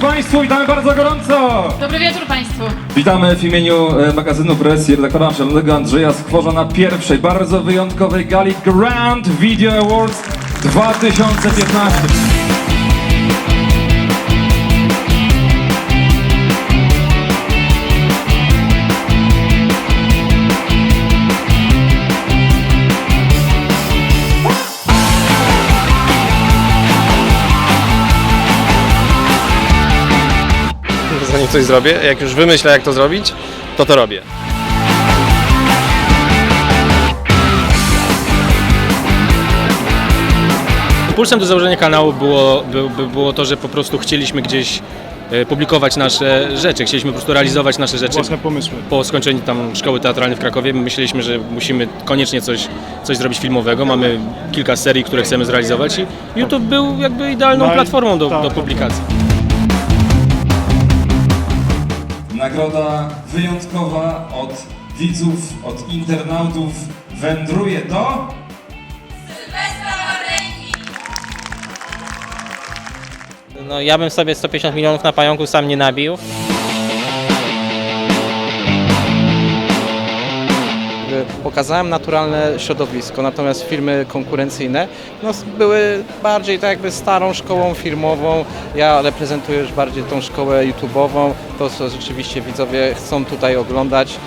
Państwu, witamy bardzo gorąco! Dobry wieczór Państwu. Witamy w imieniu e, magazynu Press i redaktora naczelnego Andrzeja Skworza na pierwszej, bardzo wyjątkowej gali Grand Video Awards 2015. zanim coś zrobię. Jak już wymyślę, jak to zrobić, to to robię. Impulsem do założenia kanału było, by, by było to, że po prostu chcieliśmy gdzieś e, publikować nasze rzeczy, chcieliśmy po prostu realizować nasze rzeczy. Własne pomysły. Po skończeniu tam szkoły teatralnej w Krakowie myśleliśmy, że musimy koniecznie coś, coś zrobić filmowego. Mamy kilka serii, które chcemy zrealizować i YouTube był jakby idealną No platformą do, tak, do tak, publikacji. Nagroda wyjątkowa od widzów, od internautów wędruje do... No ja bym sobie 150 milionów na pająku sam nie nabił. Pokazałem naturalne środowisko, natomiast firmy konkurencyjne no, były bardziej tak jakby starą szkołą firmową. Ja reprezentuję już bardziej tą szkołę YouTube'ową, to co rzeczywiście widzowie chcą tutaj oglądać.